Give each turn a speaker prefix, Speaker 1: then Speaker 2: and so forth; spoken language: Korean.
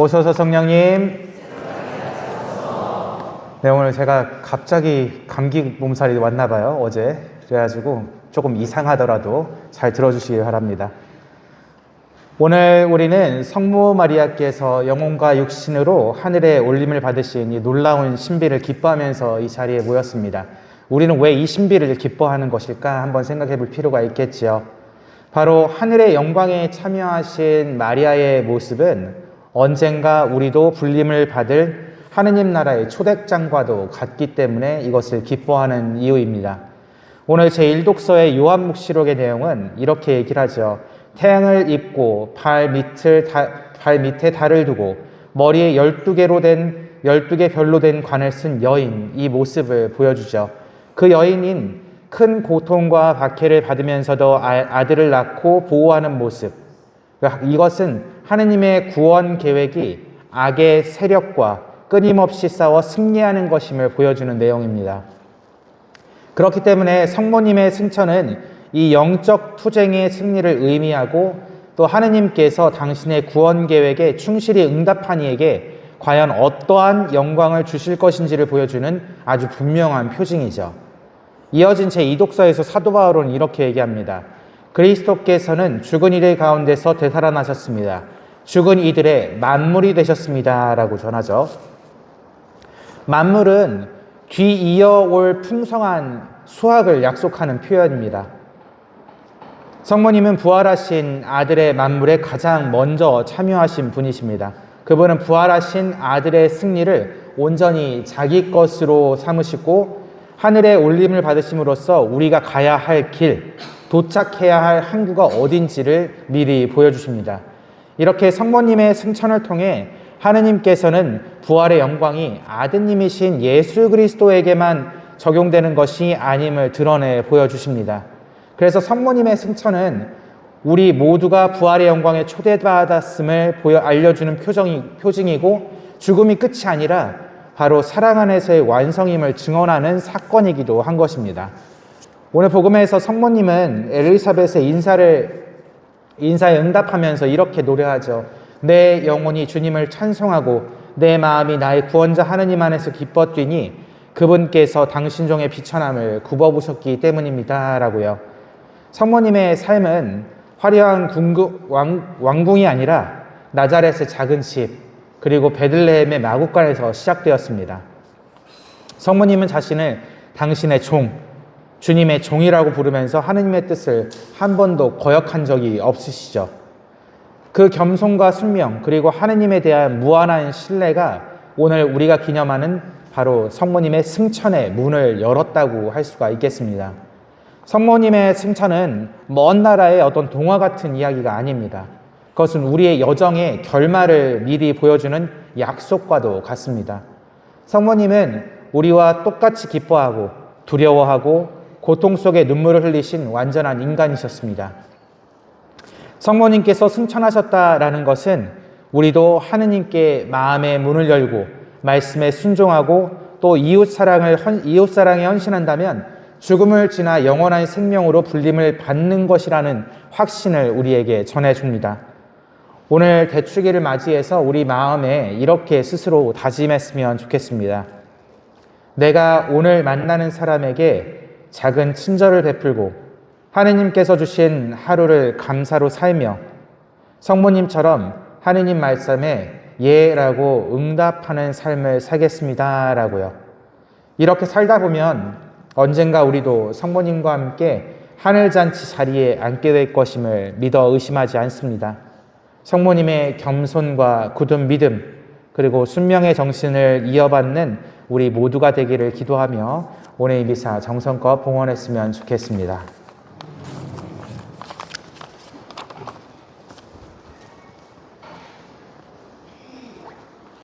Speaker 1: 오소서 성령님. 네, 오늘 제가 갑자기 감기 몸살이 왔나 봐요, 어제. 그래가지고 조금 이상하더라도 잘 들어주시기 바랍니다. 오늘 우리는 성모 마리아께서 영혼과 육신으로 하늘에 올림을 받으신 이 놀라운 신비를 기뻐하면서 이 자리에 모였습니다. 우리는 왜 이 신비를 기뻐하는 것일까 한번 생각해 볼 필요가 있겠지요. 바로 하늘의 영광에 참여하신 마리아의 모습은 언젠가 우리도 불림을 받을 하느님 나라의 초대장과도 같기 때문에 이것을 기뻐하는 이유입니다. 오늘 제1독서의 요한묵시록의 내용은 이렇게 얘기를 하죠. 태양을 입고 발 밑을 다, 발 밑에 달을 두고 머리에 12개로 된 12개 별로 된 관을 쓴 여인 이 모습을 보여주죠. 그 여인인 큰 고통과 박해를 받으면서도 아들을 낳고 보호하는 모습. 이것은 하느님의 구원 계획이 악의 세력과 끊임없이 싸워 승리하는 것임을 보여주는 내용입니다. 그렇기 때문에 성모님의 승천은 이 영적 투쟁의 승리를 의미하고 또 하느님께서 당신의 구원 계획에 충실히 응답한 이에게 과연 어떠한 영광을 주실 것인지를 보여주는 아주 분명한 표징이죠. 이어진 제 이독서에서 사도 바울은 이렇게 얘기합니다. 그리스도께서는 죽은 이들 가운데서 되살아나셨습니다. 죽은 이들의 만물이 되셨습니다. 라고 전하죠. 만물은 뒤이어올 풍성한 수확을 약속하는 표현입니다. 성모님은 부활하신 아들의 만물에 가장 먼저 참여하신 분이십니다. 그분은 부활하신 아들의 승리를 온전히 자기 것으로 삼으시고 하늘의 올림을 받으심으로써 우리가 가야 할 길, 도착해야 할 항구가 어딘지를 미리 보여주십니다. 이렇게 성모님의 승천을 통해 하느님께서는 부활의 영광이 아드님이신 예수 그리스도에게만 적용되는 것이 아님을 드러내 보여주십니다. 그래서 성모님의 승천은 우리 모두가 부활의 영광에 초대받았음을 보여 알려주는 표정이, 표징이고 죽음이 끝이 아니라 바로 사랑 안에서의 완성임을 증언하는 사건이기도 한 것입니다. 오늘 복음에서 성모님은 엘리사벳의 인사를 인사에 응답하면서 이렇게 노래하죠. 내 영혼이 주님을 찬송하고 내 마음이 나의 구원자 하느님 안에서 기뻐 뛰니 그분께서 당신 종의 비천함을 굽어보셨기 때문입니다라고요. 성모님의 삶은 화려한 궁구, 왕, 왕궁이 아니라 나자렛의 작은 집 그리고 베들레헴의 마국간에서 시작되었습니다. 성모님은 자신을 당신의 종, 주님의 종이라고 부르면서 하느님의 뜻을 한 번도 거역한 적이 없으시죠. 그 겸손과 순명 그리고 하느님에 대한 무한한 신뢰가 오늘 우리가 기념하는 바로 성모님의 승천의 문을 열었다고 할 수가 있겠습니다. 성모님의 승천은 먼 나라의 어떤 동화 같은 이야기가 아닙니다. 그것은 우리의 여정의 결말을 미리 보여주는 약속과도 같습니다. 성모님은 우리와 똑같이 기뻐하고 두려워하고 고통 속에 눈물을 흘리신 완전한 인간이셨습니다. 성모님께서 승천하셨다라는 것은 우리도 하느님께 마음의 문을 열고 말씀에 순종하고 또 이웃 사랑을 이웃 사랑에 헌신한다면 죽음을 지나 영원한 생명으로 불림을 받는 것이라는 확신을 우리에게 전해 줍니다. 오늘 대축일을 맞이해서 우리 마음에 이렇게 스스로 다짐했으면 좋겠습니다. 내가 오늘 만나는 사람에게 작은 친절을 베풀고 하느님께서 주신 하루를 감사로 살며 성모님처럼 하느님 말씀에 예라고 응답하는 삶을 살겠습니다. 라고요. 이렇게 살다 보면 언젠가 우리도 성모님과 함께 하늘잔치 자리에 앉게 될 것임을 믿어 의심하지 않습니다. 성모님의 겸손과 굳은 믿음, 그리고 순명의 정신을 이어받는 우리 모두가 되기를 기도하며 오늘 이 미사 정성껏 봉헌했으면 좋겠습니다.